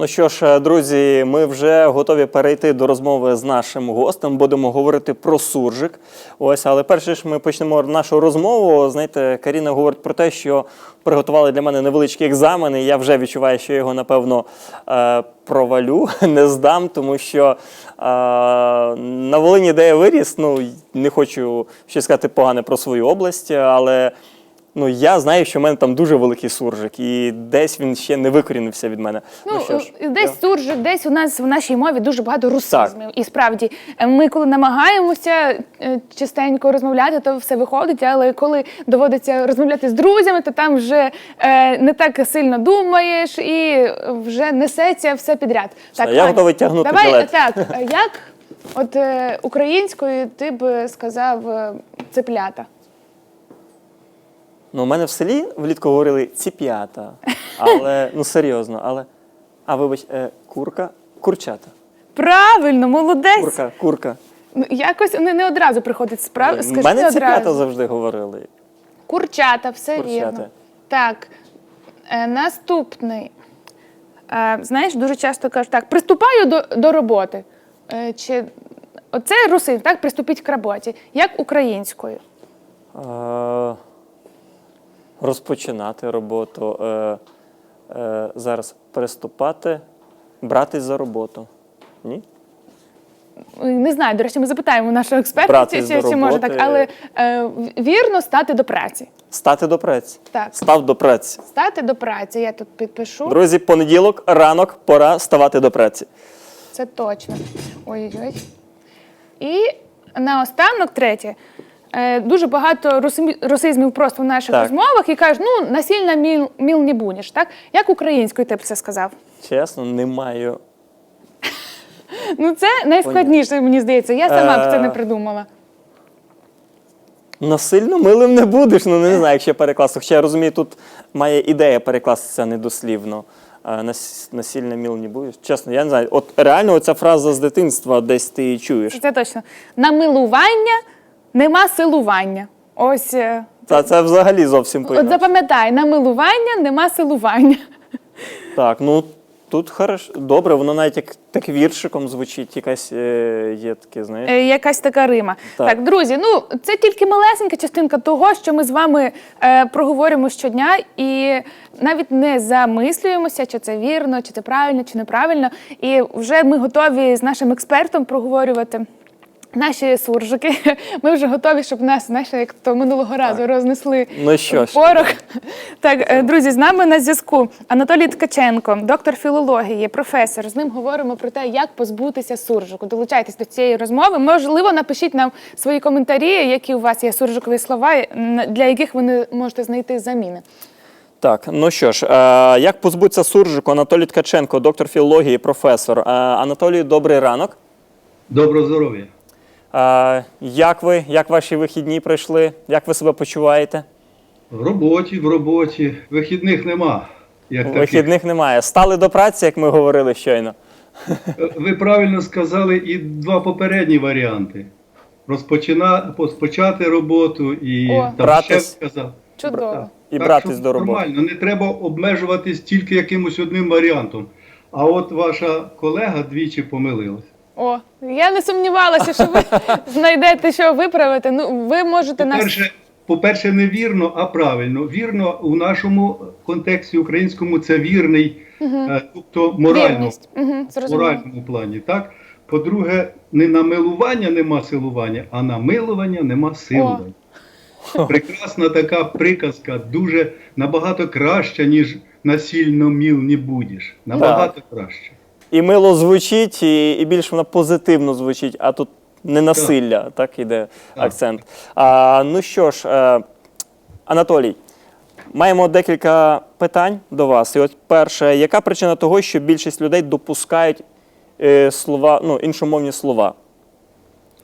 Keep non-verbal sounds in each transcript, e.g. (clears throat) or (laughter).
Ну що ж, е, друзі, ми вже готові перейти до розмови з нашим гостем. Будемо говорити про суржик. Ось, але перше ж ми почнемо нашу розмову. Знаєте, Каріна говорить про те, що приготували для мене невеличкий екзамен, і я вже відчуваю, що я його напевно е, провалю, (laughs) не здам, тому що е, на Волині, де я виріс, ну не хочу щось сказати погане про свою область, але. Ну, я знаю, що в мене там дуже великий суржик, і десь він ще не викорінився від мене. Ну, що ж, е, десь суржик, десь у нас в нашій мові дуже багато русизмів. І справді, е, ми коли намагаємося е, частенько розмовляти, то все виходить. Але коли доводиться розмовляти з друзями, то там вже е, не так сильно думаєш і вже несеться все підряд. Так я Аня, готовий тягнути Давай білет. так, як от е, українською ти б сказав е, цеплята? Ну, у мене в селі влітку говорили ціп'ята. Але, ну серйозно, але. А вибач, е, курка, курчата. Правильно, молодець. Курка, курка. Ну, якось не, не одразу приходить справа. У Скажи мене ціп'ята одразу. завжди говорили. Курчата, все Курчата. вірно. Так, е, наступний. Е, знаєш, дуже часто кажуть, так, приступаю до, до роботи. Е, чи... Оце русин, так, приступіть к роботі. Як українською? Е, розпочинати роботу. Е, е, зараз приступати, братись за роботу. Ні? Не знаю, до речі, ми запитаємо нашого експерта, чи, чи, до чи може так, роботи. але е, вірно стати до праці. Стати до праці. Так. Став до праці. Стати до праці, я тут підпишу. Друзі, понеділок, ранок, пора ставати до праці. Це точно. Ой-ой-ой. І наостанок, третє. Е, Дуже багато русизмів просто в наших Так. розмовах і кажуть, ну, насильно міл, міл не будеш, так? Як українською ти б це сказав? Чесно, не маю. (laughs) Ну, це найскладніше, мені здається. Я сама б це не Е. придумала. Насильно милим не будеш. Ну не знаю, як ще перекласти. Хоча я розумію, тут має ідея перекластися недослівно. Нас- Насильно мил не будеш. Чесно, я не знаю. От реально оця фраза з дитинства десь ти її чуєш. Це точно. Намилування нема силування. Ось. е, Та це взагалі зовсім по От запам'ятай, намилування нема силування. Так, ну тут хорошо. Добре, воно навіть як так віршиком звучить, якась е, є таке, знаєш. Е, Якась така рима. Так. Так. друзі, ну це тільки малесенька частинка того, що ми з вами е, проговоримо щодня, і навіть не замислюємося, чи це вірно, чи це правильно, чи неправильно. І вже ми готові з нашим експертом проговорювати. Наші суржики, (laughs) ми вже готові, щоб нас, знаєш, як то минулого разу рознесли Ну що ж. порох. (laughs) Так, е, друзі, з нами на зв'язку Анатолій Ткаченко, доктор філології, професор. З ним говоримо про те, як позбутися суржику. Долучайтесь до цієї розмови. Можливо, напишіть нам свої коментарі, які у вас є суржикові слова, для яких ви не можете знайти заміни. Так, ну що ж, е, як позбутися суржику? Анатолій Ткаченко, доктор філології, професор. Е, Анатолій, добрий ранок. Доброго здоров'я. Як ви? Як ваші вихідні пройшли? Як ви себе почуваєте? В роботі, в роботі. Вихідних нема. Як таких. Вихідних немає. Стали до праці, як ми говорили щойно. (laughs) Ви правильно сказали і два попередні варіанти. Розпочина... розпочати роботу і О. там Братись. ще сказав. Чудово. І Так братись що до роботи. Нормально, не треба обмежуватись тільки якимось одним варіантом. А от ваша колега двічі помилилась. О, я не сумнівалася, що ви (laughs) знайдете, що виправити. Ну, ви можете нас. По-перше, по-перше, не вірно, а правильно. Вірно у нашому контексті українському це вірний, е, тобто морально. Угу, в моральному плані, так? По-друге, не на милування нема силування, а на милування нема силування. (laughs) Прекрасна така приказка, дуже набагато краща, ніж насильно міл не будеш. Набагато краще. І мило звучить, і, і більш вона позитивно звучить, а тут не насилля, так, іде акцент. А, ну що ж, е, Анатолій, маємо декілька питань до вас. І от перше, яка причина того, що більшість людей допускають е, слова, ну, іншомовні слова?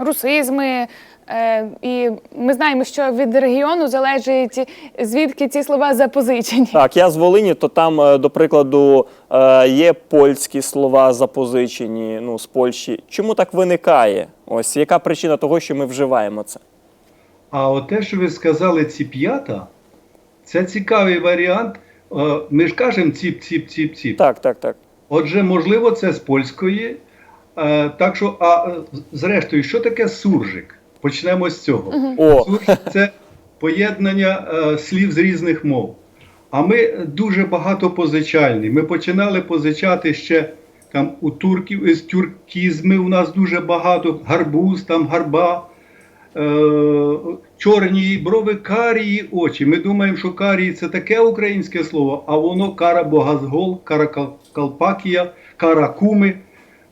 русизми. Е, і ми знаємо, що від регіону залежить, звідки ці слова запозичені. Так, я з Волині, то там, е, до прикладу, е, є польські слова запозичені ну, з Польщі. Чому так виникає? Ось яка причина того, що ми вживаємо це? А от те, що ви сказали ціп'ята, це цікавий варіант. Ми ж кажемо ціп, ціп, ціп, ціп. Так, так, так. Отже, можливо, це з польської. Так що, а зрештою, що таке суржик? Почнемо з цього. О, це поєднання е, слів з різних мов. А ми дуже багато позичальні. Ми починали позичати ще там у турків із тюркізми у нас дуже багато, гарбуз, там гарба, е, чорні брови, карії очі. Ми думаємо, що карії це таке українське слово, а воно кара богазгол, кара калпакія, кара куми,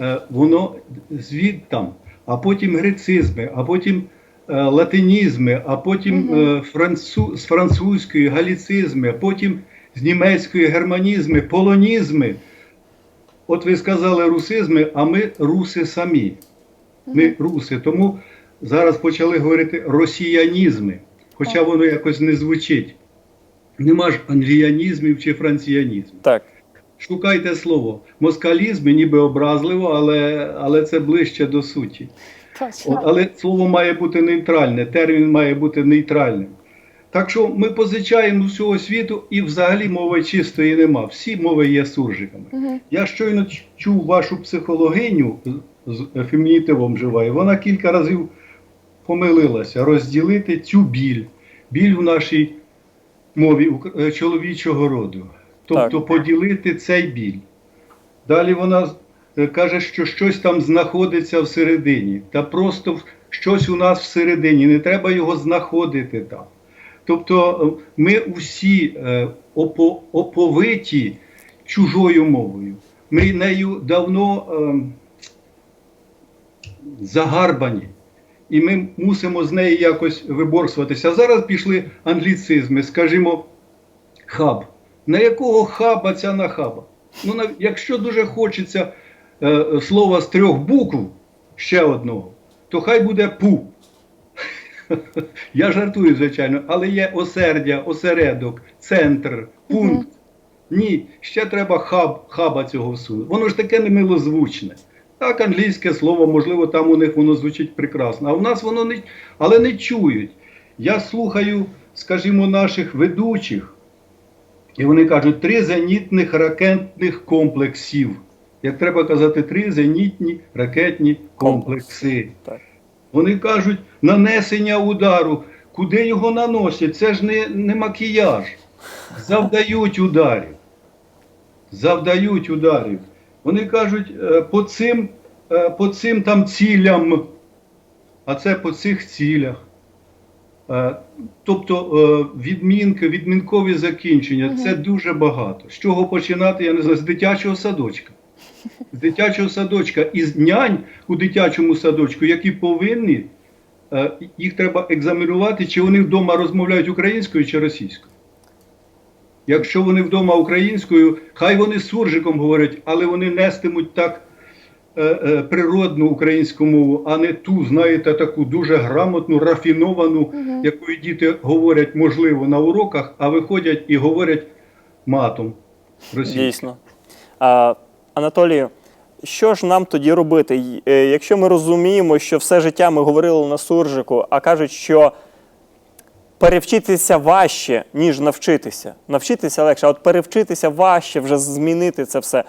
е, воно звідтам, а потім грецизми, а потім е, латинізми, а потім е, францу, з французької галіцизми, а потім з німецької германізми, полонізми. От ви сказали русизми, а ми руси самі. Ми руси. Тому зараз почали говорити росіянізми, хоча воно якось не звучить. Нема ж англіянізмів чи франціянізмів. так. Шукайте слово. Москалізм ніби образливо, але, але це ближче до суті. От, але слово має бути нейтральне, термін має бути нейтральним. Так що ми позичаємо з усього світу і взагалі мови чистої нема. Всі мови є суржиками. Я щойно чув вашу психологиню з- фемінітивом вживаю. Вона кілька разів помилилася розділити цю біль, біль в нашій мові е, чоловічого роду. Тобто Так. поділити цей біль. Далі вона е, каже, що щось там знаходиться всередині. Та просто щось у нас всередині, не треба його знаходити там. Тобто е, ми усі е, опо- оповиті чужою мовою. Ми нею давно ем, загарбані. І ми мусимо з неї якось виборсуватися. Зараз пішли англіцизми, скажімо, хаб. На якого хаба ця нахаба? Ну, на- якщо дуже хочеться е, слова з трьох букв, ще одного, то хай буде пу. (laughs) Я жартую, звичайно, але є осердя, осередок, центр, пункт. Ні, ще треба хаб, хаба цього всунути. Воно ж таке немилозвучне. Так, англійське слово, можливо, там у них воно звучить прекрасно. А в нас воно не, але не чують. Я слухаю, скажімо, наших ведучих, і вони кажуть, три зенітних ракетних комплексів. Як треба казати, три зенітні ракетні комплекси. Так. Вони кажуть, нанесення удару. Куди його наносять? Це ж не, не макіяж. Завдають ударів. Завдають ударів. Вони кажуть, е, по цим, е, по цим там цілям, а це по цих цілях. Е, Тобто е, відмінки, відмінкові закінчення це дуже багато. З чого починати, я не знаю, з дитячого садочка. З дитячого садочка і з нянь у дитячому садочку, які повинні, е, їх треба екзаменувати, чи вони вдома розмовляють українською чи російською. Якщо вони вдома українською, хай вони суржиком говорять, але вони нестимуть так природну українську мову, а не ту, знаєте, таку дуже грамотну, рафіновану, якою діти говорять, можливо, на уроках, а виходять і говорять матом російською. Дійсно. А, Анатолію, що ж нам тоді робити? Е, Якщо ми розуміємо, що все життя ми говорили на суржику, а кажуть, що перевчитися важче, ніж навчитися. Навчитися легше, а от перевчитися важче, вже змінити це все.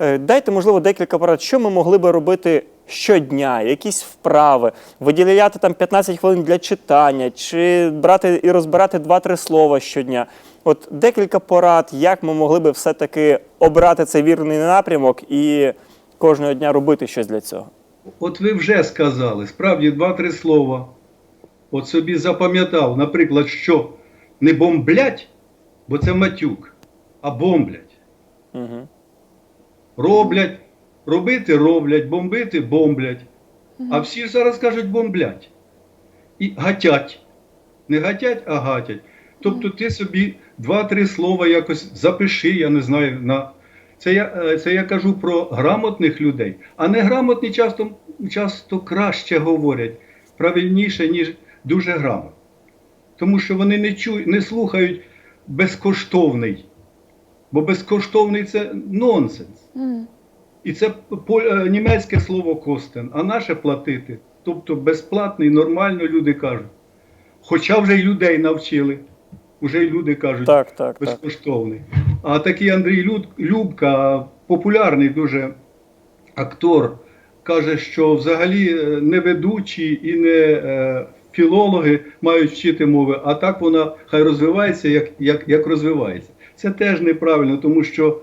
Е, Дайте, можливо, декілька порад, що ми могли би робити щодня, якісь вправи, виділяти там 15 хвилин для читання, чи брати і розбирати 2-3 слова щодня. От декілька порад, як ми могли би все-таки обрати цей вірний напрямок і кожного дня робити щось для цього. От ви вже сказали, справді два-три слова. От собі запам'ятав, наприклад, що не бомблять, бо це матюк, а бомблять. Угу. Роблять, робити роблять, бомбити бомблять. А всі ж зараз кажуть бомблять. І гатять. Не гатять, а гатять. Тобто ти собі два-три слова якось запиши, я не знаю, на. Це я, е, це я кажу про грамотних людей, а неграмотні часто, часто краще говорять, правильніше, ніж дуже грамотні. Тому що вони не чують, не слухають безкоштовний. Бо безкоштовний це нонсенс. І це е, німецьке слово костен, а наше платити. Тобто безплатний, нормально люди кажуть. Хоча вже й людей навчили. Уже й люди кажуть Так, так, так. А такий Андрій Люд, Любка популярний дуже актор каже, що взагалі е, не ведучі і не е, філологи мають вчити мови, а так вона хай розвивається, як, як, як розвивається. Це теж неправильно, тому що,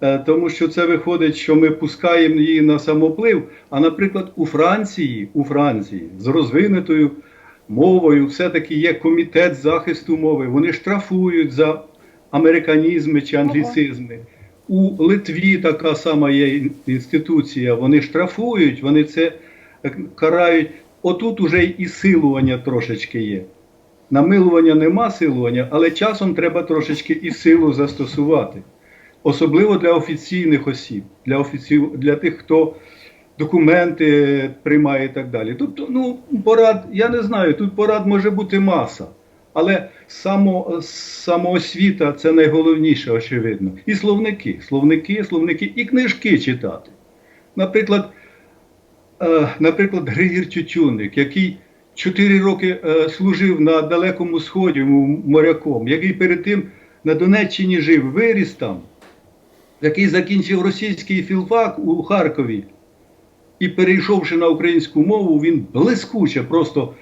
тому що це виходить, що ми пускаємо її на самоплив. А, наприклад, у Франції, у Франції з розвинутою мовою все-таки є комітет захисту мови. Вони штрафують за американізми чи англіцизми. У Литві така сама є інституція. Вони штрафують, вони це е, карають. Отут уже і силування трошечки є. Намилування нема силування, але часом треба трошечки і силу застосувати. Особливо для офіційних осіб, для, офіці... для тих, хто документи приймає і так далі. Тобто, ну, порад, я не знаю, тут порад може бути маса. Але само, самоосвіта це найголовніше, очевидно. І словники, словники, словники, і книжки читати. Наприклад, е, наприклад, Григір Тютюнник, який 4 роки е, служив на Далекому Сході моряком, який перед тим на Донеччині жив, виріс там, який закінчив російський філфак у Харкові і перейшовши на українську мову, він блискуче просто,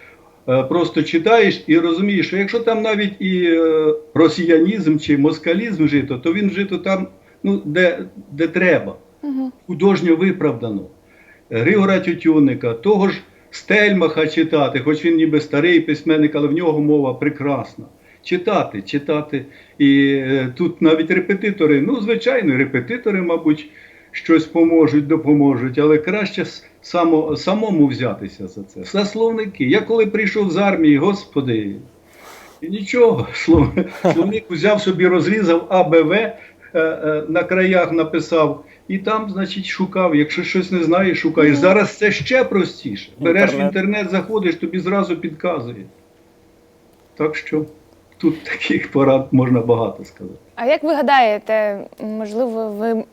е, просто читаєш і розумієш, що якщо там навіть і е, росіянізм чи москалізм жито, то він жито там, ну, де, де треба, художньо виправдано. Григора Тютюнника, того ж Стельмаха читати, хоч він ніби старий письменник, але в нього мова прекрасна. Читати, читати. І е, тут навіть репетитори, ну, звичайно, репетитори, мабуть, щось поможуть, допоможуть, але краще само, самому взятися за це. За словники. Я коли прийшов з армії, господи, і нічого, (laughs) слов- словник взяв собі, розрізав АБВ, е, е, на краях написав, і там, значить, шукав. Якщо щось не знаєш, шукаєш. Зараз це ще простіше. Береш в Інтернет. інтернет, заходиш, тобі зразу підказує. Так що тут таких порад можна багато сказати. А як ви гадаєте, можливо, ви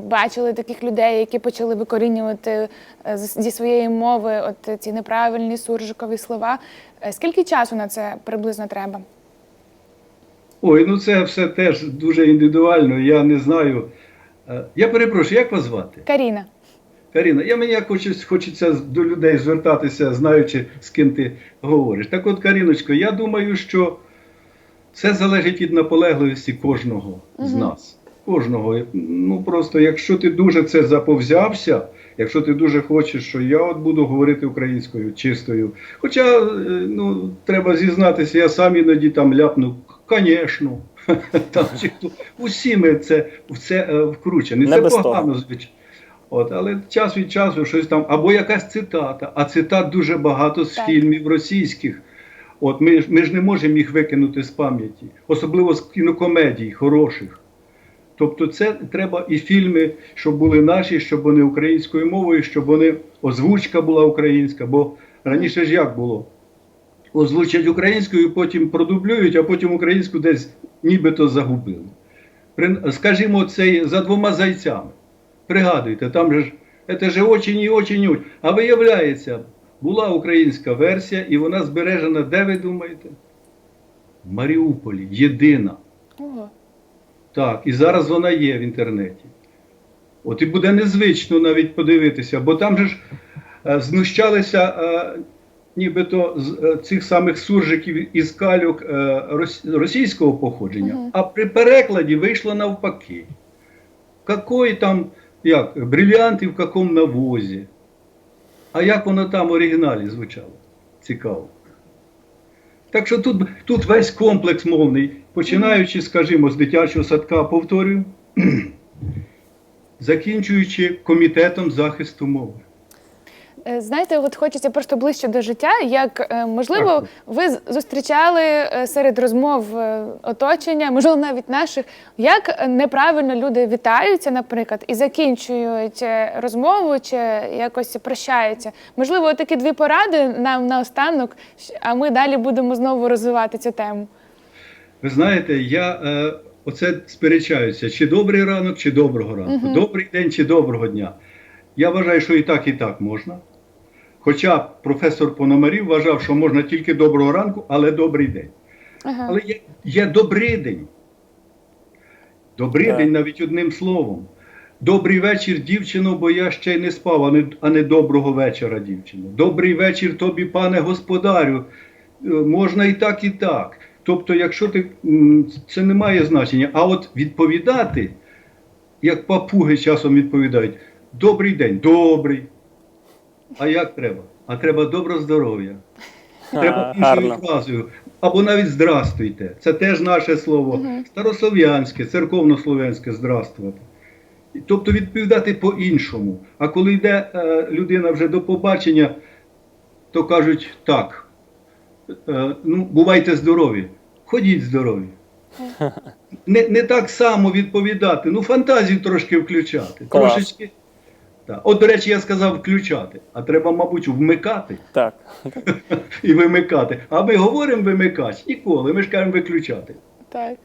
бачили таких людей, які почали викорінювати е, зі своєї мови от ці неправильні суржикові слова? Е, Скільки часу на це приблизно треба? Ой, ну це все теж дуже індивідуально. Я не знаю. Е, Я перепрошую, як вас звати? Каріна. Каріна, я мені як хочеться, хочеться до людей звертатися, знаючи, з ким ти говориш. Так от, Каріночко, я думаю, що все залежить від наполегливості кожного з нас. Кожного. Ну просто якщо ти дуже це заповзявся, якщо ти дуже хочеш, що я от буду говорити українською чистою. Хоча, е, ну, треба зізнатися, я сам іноді там ляпну, звісно. (laughs) Там. Усі ми це, в це е, вкручені. Це погано, звичайно. От, але час від часу щось там, або якась цитата, а цитат дуже багато з Так. фільмів російських. От ми, ми ж не можемо їх викинути з пам'яті, особливо з кінокомедій хороших. Тобто, це треба і фільми, щоб були наші, щоб вони українською мовою, щоб вони озвучка була українська, бо раніше ж як було? Озвучать українською, потім продублюють, а потім українську десь нібито загубили. Скажімо, цей за двома зайцями. Пригадуйте, там же ж це ж очень і очень. і очень. А виявляється, була українська версія, і вона збережена, де ви думаєте? В Маріуполі, єдина. Ого. Так, і зараз вона є в інтернеті. От і буде незвично навіть подивитися, бо там же ж е, знущалися е, нібито з е, цих самих суржиків із калюк е, російського походження, а при перекладі вийшло навпаки. Какой там, як, брилянти в якому навозі. А як воно там в оригіналі звучало? Цікаво. Так що тут, тут весь комплекс мовний, починаючи, скажімо, з дитячого садка, повторюю, (clears throat) закінчуючи комітетом захисту мови. Е, Знаєте, от хочеться просто ближче до життя. Як е, можливо, ви зустрічали е, серед розмов оточення, можливо, навіть наших, як неправильно люди вітаються, наприклад, і закінчують розмову чи якось прощаються. Можливо, такі дві поради нам наостанок, а ми далі будемо знову розвивати цю тему. Ви знаєте, я е, оце сперечаюся, чи добрий ранок, чи доброго ранку, добрий день, чи доброго дня. Я вважаю, що і так, і так можна. Хоча професор Пономарів вважав, що можна тільки доброго ранку, але добрий день. Ага. Але є, є добрий день. Добрий Так. день навіть одним словом. Добрий вечір, дівчино, бо я ще й не спав, а не, а не доброго вечора, дівчино. Добрий вечір тобі, пане господарю. Е, Можна і так, і так. Тобто, якщо ти це не має значення. А от відповідати, як папуги часом відповідають: Добрий день, добрий. А як треба? А треба добро здоров'я. (laughs) Треба іншою фразою. Або навіть здрастуйте. Це теж наше слово. Старослов'янське, церковнослов'янське здрастувати. Тобто відповідати по-іншому. А коли йде е, людина вже до побачення, то кажуть так. Е, ну, бувайте здорові, ходіть здорові. Не, не так само відповідати, ну фантазію трошки включати. Клас. Трошечки. Так. От, до речі, я сказав включати, а треба, мабуть, вмикати Так. (laughs) і вимикати. А ми говоримо вимикач ніколи, ми ж кажемо виключати. Так.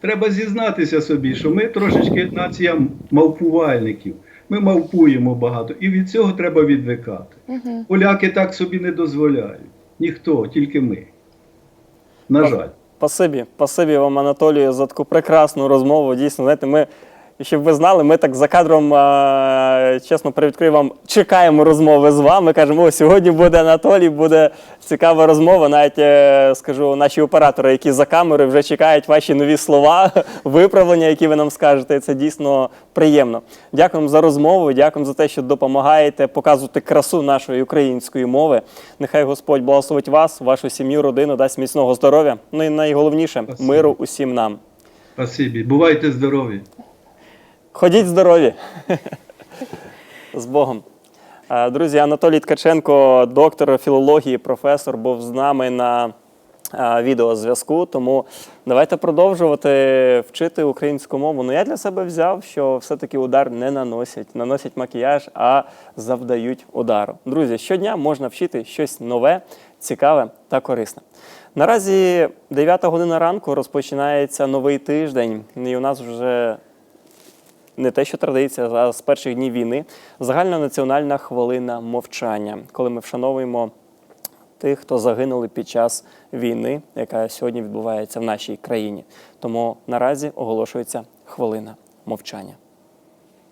Треба зізнатися собі, що ми трошечки нація мавпувальників. Ми мавпуємо багато, і від цього треба відвикати. Поляки так собі не дозволяють. Ніхто, тільки ми. На жаль. Спасибі, спасибі вам, Анатолію, за таку прекрасну розмову. Дійсно, знаєте, ми, щоб ви знали, ми так за кадром, а, чесно привідкрию вам, чекаємо розмови з вами. Кажемо, о, сьогодні буде Анатолій, буде цікава розмова. Навіть е, скажу, наші оператори, які за камерою вже чекають ваші нові слова, (laughs) виправлення, які ви нам скажете. Це дійсно приємно. Дякуємо за розмову, дякуємо за те, що допомагаєте показувати красу нашої української мови. Нехай Господь благословить вас, вашу сім'ю, родину, дасть міцного здоров'я. Ну і найголовніше миру усім нам. Спасибі. Бувайте здорові. Ходіть здорові. (laughs) З Богом. Е, Друзі, Анатолій Ткаченко, доктор філології, професор, був з нами на е, відеозв'язку. Тому давайте продовжувати вчити українську мову. Ну я для себе взяв, що все-таки удар не наносять, наносять макіяж, а завдають удару. Друзі, щодня можна вчити щось нове, цікаве та корисне. Наразі 9 година ранку розпочинається новий тиждень, і у нас вже не те, що традиція, а з перших днів війни загальнонаціональна хвилина мовчання, коли ми вшановуємо тих, хто загинули під час війни, яка сьогодні відбувається в нашій країні. Тому наразі оголошується хвилина мовчання.